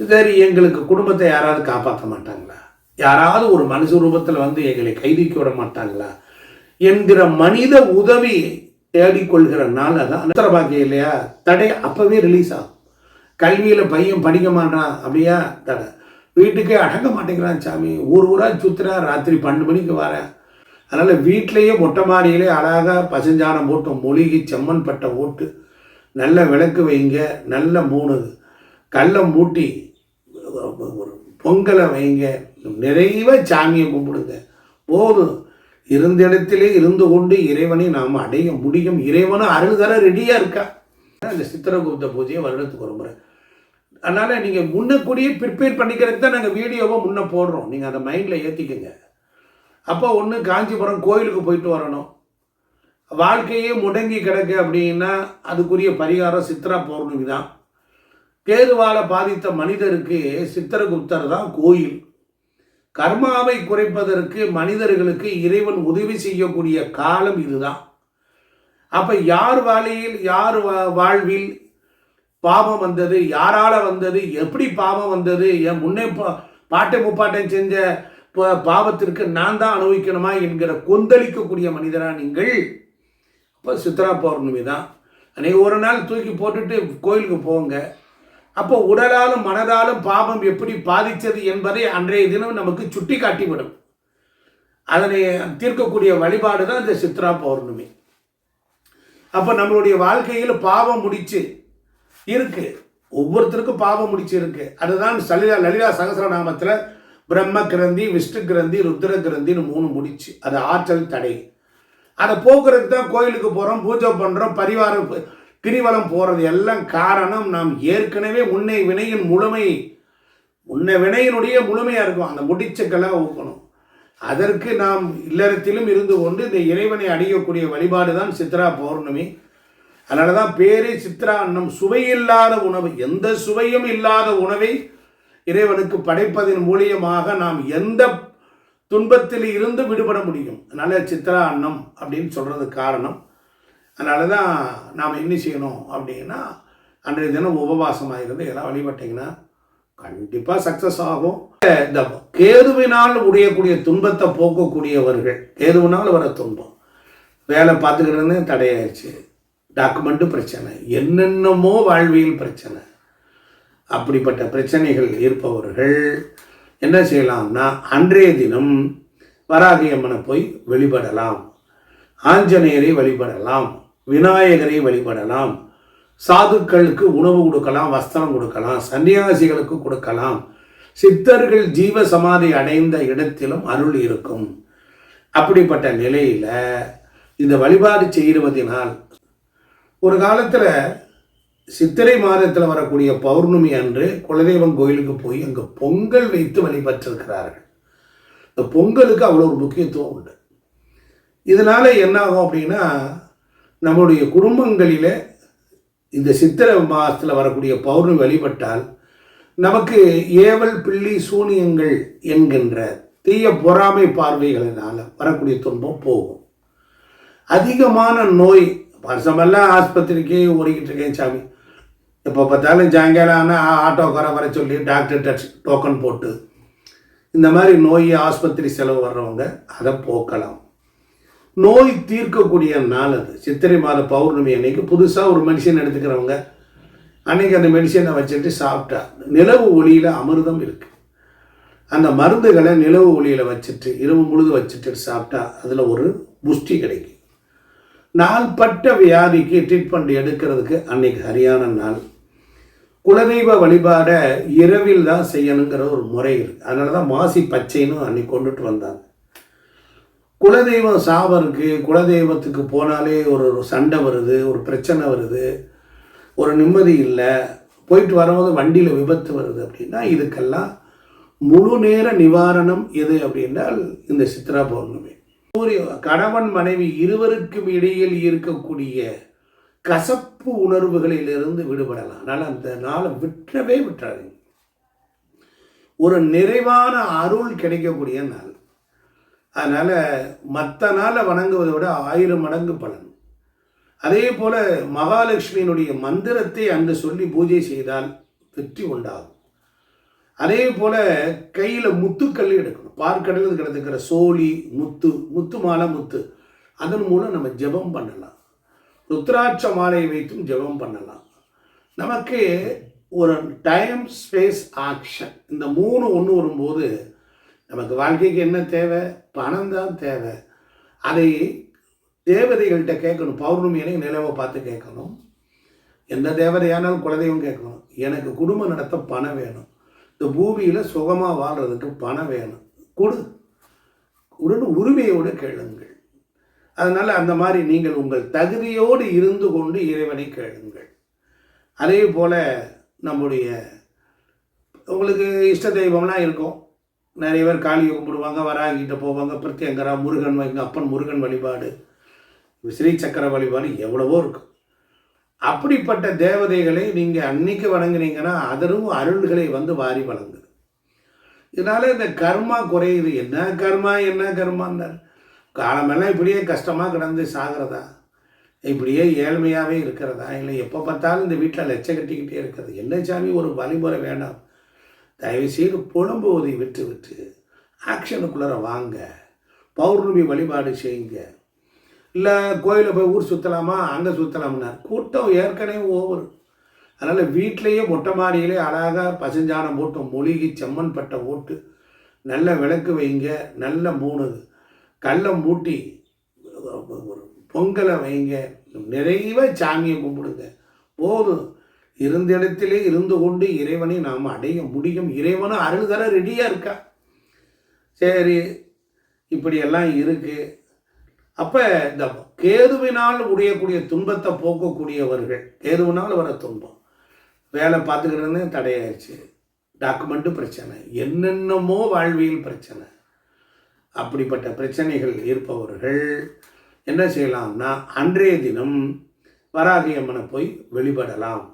சரி எங்களுக்கு குடும்பத்தை யாராவது காப்பாற்ற மாட்டாங்களா? யாராவது ஒரு மனுஷ ரூபத்தில் வந்து எங்களை கைதிக்க விட மாட்டாங்களா? என்கிற மனித உதவி தேடிக்கொள்கிற நாள் அதான் அனந்தர பாக்கியம் இல்லையா? தடை அப்போவே ரிலீஸ் ஆகும். கல்வியில் பையன் படிக்க மாட்டான் அப்படியா? தடை. வீட்டுக்கே அடங்க மாட்டேங்கிறான் சாமி. ஊர் ஊராக சுத்துறா ராத்திரி பன்னெண்டு மணிக்கு வரேன் அதனால் வீட்டிலேயே மொட்டை மாடியிலே அழகாக பசுஞ்சாணம் போட்டு மொழிகி செம்மண் பட்டை ஓட்டு நல்ல விளக்கு வைங்க நல்ல மூணு கல்லை மூட்டி ஒரு பொங்கலை வைங்க. நிறைவா சாமியை கும்பிடுங்க. போதும். இருந்த இடத்திலே இருந்து கொண்டு இறைவனை நாம் அடைய முடியும். இறைவனும் அருள் தர ரெடியாக இருக்கா? இந்த சித்திரகுப்த பூஜையை வருடத்துக்கு ஒரு முறை. அதனால் நீங்கள் முன்னக்கூடியே ப்ரிப்பேர் பண்ணிக்கிறதுக்கு தான் நாங்கள் வீடியோவை முன்னே போடுறோம். நீங்கள் அதை மைண்டில் ஏற்றிக்கோங்க அப்போ ஒன்று காஞ்சிபுரம் கோயிலுக்கு போயிட்டு வரணும். வாழ்க்கையே முடங்கி கிடக்கு அப்படின்னா அதுக்குரிய பரிகாரம் சித்ரா பௌர்ணமி தான். கேதுவால பாதித்த மனிதருக்கு சித்திரகுப்தர் தான் கோயில். கர்மாவை குறைப்பதற்கு மனிதர்களுக்கு இறைவன் உதவி செய்யக்கூடிய காலம் இதுதான். அப்ப யார் வாழையில் யார் வா- வாழ்வில் பாவம் வந்தது யாரால வந்தது எப்படி பாவம் வந்தது என் முன்னே பா- பாட்டை முப்பாட்டம் செஞ்ச ப- பாவத்திற்கு நான் தான் அனுபவிக்கணுமா என்கிற கொந்தளிக்கக்கூடிய மனிதரா நீங்கள்? இப்போ சித்ரா பௌர்ணமி தான். அன்னைக்கு ஒரு நாள் தூக்கி போட்டுட்டு கோயிலுக்கு போங்க. அப்போ உடலாலும் மனதாலும் பாவம் எப்படி பாதித்தது என்பதை அன்றைய தினம் நமக்கு சுட்டி காட்டிவிடும் அதனை தீர்க்கக்கூடிய வழிபாடு தான் இந்த சித்ரா பௌர்ணமி. அப்போ நம்மளுடைய வாழ்க்கையில் பாவம் முடிச்சு இருக்கு. ஒவ்வொருத்தருக்கும் பாவம் முடிச்சு இருக்கு. அதுதான் சலிதா லலிதா சகசரநாமத்தில் பிரம்ம கிரந்தி விஷ்ணு கிரந்தி ருத்ர கிரந்தின்னு மூணு முடிச்சு. அது ஆற்றல் தடை. அதை போக்குறதுக்கு தான் கோயிலுக்கு போகிறோம் பூஜை பண்ணுறோம் பரிவாரம் கிரிவலம் போகிறது எல்லாம் காரணம் நாம் ஏற்கனவே முன்னை வினையின் முழுமை முன்ன வினையினுடைய முழுமையாக இருக்கும். அந்த முடிச்சுக்கெல்லாம் ஊக்கணும். அதற்கு நாம் இல்லறத்திலும் இருந்து கொண்டு இந்த இறைவனை அடையக்கூடிய வழிபாடு தான் சித்ரா பௌர்ணமி. அதனால தான் பேரே சித்ரா அன்னம். சுவையில்லாத உணவு எந்த சுவையும் இல்லாத உணவை இறைவனுக்கு படைப்பதன் மூலியமாக நாம் எந்த துன்பத்தில் இருந்து விடுபட முடியும்? அதனால் சித்ரா அன்னம் அப்படின்னு சொல்றதுக்கு காரணம். அதனால தான் நாம் என்ன செய்யணும் அப்படின்னா அன்றைய தினம் உபவாசமாக இருந்து எல்லாம் வழிபட்டிங்கன்னா கண்டிப்பாக சக்ஸஸ் ஆகும். இந்த கேதுவினால் உடையக்கூடிய துன்பத்தை போக்கக்கூடியவர்கள் கேதுவினால் வர துன்பம். வேலை பார்த்துக்கிறது தடையாயிடுச்சு. டாக்குமெண்ட்டு பிரச்சனை என்னென்னமோ வாழ்வியல் பிரச்சனை. அப்படிப்பட்ட பிரச்சனைகள் இருப்பவர்கள் என்ன செய்யலாம்னா அன்றைய தினம் வராகி அம்மனை போய் வழிபடலாம் ஆஞ்சநேயரை வழிபடலாம் விநாயகரை வழிபடலாம். சாதுக்களுக்கு உணவு கொடுக்கலாம் வஸ்திரம் கொடுக்கலாம் சன்னியாசிகளுக்கு கொடுக்கலாம். சித்தர்கள் ஜீவ சமாதி அடைந்த இடத்திலும் அருள் இருக்கும். அப்படிப்பட்ட நிலையில் இந்த வழிபாடு செய்கிறதினால் ஒரு காலத்தில் சித்திரை மாதத்தில் வரக்கூடிய பௌர்ணமி அன்று குலதெய்வம் கோயிலுக்கு போய் அங்கே பொங்கல் வைத்து வழிபட்டிருக்கிறார்கள். இந்த பொங்கலுக்கு அவ்வளோ ஒரு முக்கியத்துவம் உண்டு. இதனால் என்ன ஆகும் அப்படின்னா நம்முடைய குடும்பங்களில் இந்த சித்திரை மாதத்தில் வரக்கூடிய பௌர்ணமி வழிபட்டால் நமக்கு ஏவல் பிள்ளி சூனியங்கள் என்கின்ற தீய பொறாமை பார்வைகளினால் வரக்கூடிய துன்பம் போகும். அதிகமான நோய் வருஷமெல்லாம் ஆஸ்பத்திரிக்கே ஓடிக்கிட்டு இருக்கேன் சாமி. எப்போ பார்த்தாலும் சாயங்காலம் ஆனால் ஆட்டோக்கார வர சொல்லி டாக்டர்கிட்ட டோக்கன் போட்டு இந்த மாதிரி நோய் ஆஸ்பத்திரி செலவு வர்றவங்க அதை போக்கலாம். நோய் தீர்க்கக்கூடிய நாள் அது. சித்திரை மாத பௌர்ணமி அன்னைக்கு புதுசாக ஒரு மெடிசன் எடுத்துக்கிறவங்க அன்னைக்கு அந்த மெடிசனை வச்சுட்டு சாப்பிட்டா நிலவு ஒளியில் அமிர்தம் இருக்கு. அந்த மருந்துகளை நிலவு ஒளியில் வச்சுட்டு இரவு முழுது வச்சுட்டு சாப்பிட்டா அதில் ஒரு புஷ்டி கிடைக்கும். நாள்பட்ட வியாதிக்கு ட்ரீட்மெண்ட் எடுக்கிறதுக்கு அன்னைக்கு சரியான நாள். குலதெய்வ வழிபாடை இரவில் தான் செய்யணுங்கிற ஒரு முறை இருக்குது அதனால தான் மாசி பச்சைன்னு அன்னைக்கு கொண்டுட்டு வந்தாங்க. குலதெய்வம் சாவருக்கு குலதெய்வத்துக்கு போனாலே ஒரு ஒரு சண்டை வருது ஒரு பிரச்சனை வருது ஒரு நிம்மதி இல்லை. போயிட்டு வரும்போது வண்டியில் விபத்து வருது அப்படின்னா இதுக்கெல்லாம் முழு நேர நிவாரணம் எது அப்படின்னால் இந்த சித்ரா பௌர்ணமி. சூரிய கணவன் மனைவி இருவருக்கும் இடையில் இருக்கக்கூடிய கசப்பு உணர்வுகளிலிருந்து விடுபடலாம். அதனால் அந்த நாளை விட்டுறவே விட்டுறாதீங்க. ஒரு நிறைவான அருள் கிடைக்கக்கூடிய நாள். அதனால் மற்ற நாளை வணங்குவதை விட ஆயிரம் மடங்கு பலன். அதே போல மகாலட்சுமியினுடைய மந்திரத்தை அன்று சொல்லி பூஜை செய்தால் வெற்றி உண்டாகும். அதே போல் கையில் முத்துக்கல் எடுக்கணும். பார்க்கடலில் கிடந்துக்கிற சோழி முத்து முத்து மாலை முத்து. அதன் மூலம் நம்ம ஜெபம் பண்ணலாம். ருத்ராட்ச மாலை வைத்தும் ஜெபம் பண்ணலாம். நமக்கு ஒரு டைம் ஸ்பேஸ் ஆக்ஷன் இந்த மூணு ஒன்று வரும்போது நமக்கு வாழ்க்கைக்கு என்ன தேவை? பணம் தான் தேவை. அதை தேவதைகள்கிட்ட கேட்கணும். பௌர்ணமியிலே நிலவை பார்த்து கேட்கணும். எந்த தேவதையானாலும் குலதெய்வம் கேட்கணும். எனக்கு குடும்பம் நடத்த பணம் வேணும். இந்த பூமியில் சுகமாக வாழ்கிறதுக்கு பணம் வேணும். கொடு. உடனே உரிமையோடு கேளுங்கள். அதனால் அந்த மாதிரி நீங்கள் உங்கள் தகுதியோடு இருந்து கொண்டு இறைவனை கேளுங்கள். அதே போல் நம்முடைய உங்களுக்கு இஷ்ட தெய்வம்லாம் இருக்கும். நிறைய பேர் காளியை கும்பிடுவாங்க வராகிட்ட போவாங்க பிரத்யங்கரா முருகன் வைங்க அப்பன் முருகன் வழிபாடு ஸ்ரீ சக்கர வழிபாடு எவ்வளவோ இருக்கும். அப்படிப்பட்ட தேவதைகளை நீங்கள் அன்னைக்கு வணங்குனீங்கன்னா அதரும் அருள்களை வந்து வாரி வழங்குது. இதனால இந்த கர்மா குறையுது. என்ன கர்மா என்ன கர்மான்னார்? காலமெல்லாம் இப்படியே கஷ்டமாக கிடந்து சாகிறதா? இப்படியே ஏழ்மையாகவே இருக்கிறதா? இல்லை எப்போ பார்த்தாலும் இந்த வீட்டில் லெச்சை கட்டிக்கிட்டே இருக்கிறது. என்ன சாமி ஒரு வழிமுறை வேண்டாம். தயவுசெய்து புலம்புவதை விட்டு விட்டு ஆக்ஷனுக்குள்ளார வாங்க. பௌர்ணமி வழிபாடு செய்யுங்க இல்லை கோயிலில் போய் ஊர் சுற்றலாமா அங்கே சுற்றலாம்னார் கூட்டம் ஏற்கனவே ஓவர். அதனால் வீட்டிலேயே மொட்டை மாடியிலே அழகாக பசுஞ்சானம் போட்டு மொழிகி செம்மண் பட்டை போட்டு நல்ல விளக்கு வைங்க. நல்ல மூணு கல்லை மூட்டி ஒரு பொங்கலை வைங்க. நிறைவா சாமியை கும்பிடுங்க. போதும். இருந்த இடத்திலே இருந்து கொண்டு இறைவனை நாம் அடைய முடியும். இறைவனும் அருள் தர ரெடியாக இருக்கா? சரி இப்படியெல்லாம் இருக்குது அப்போ இந்த கேதுவினால் உடையக்கூடிய துன்பத்தை போக்கக்கூடியவர்கள் கேதுவினால் வர துன்பம். வேலை பார்த்துக்கிறது தடையாயிடுச்சு. டாக்குமெண்ட்டு பிரச்சனை என்னென்னமோ வாழ்வியல் பிரச்சனை. அப்படிப்பட்ட பிரச்சனைகள் இருப்பவர்கள் என்ன செய்யலாம்னா அன்றைய தினம் வராகியம்மனை போய் வெளிப்படலாம்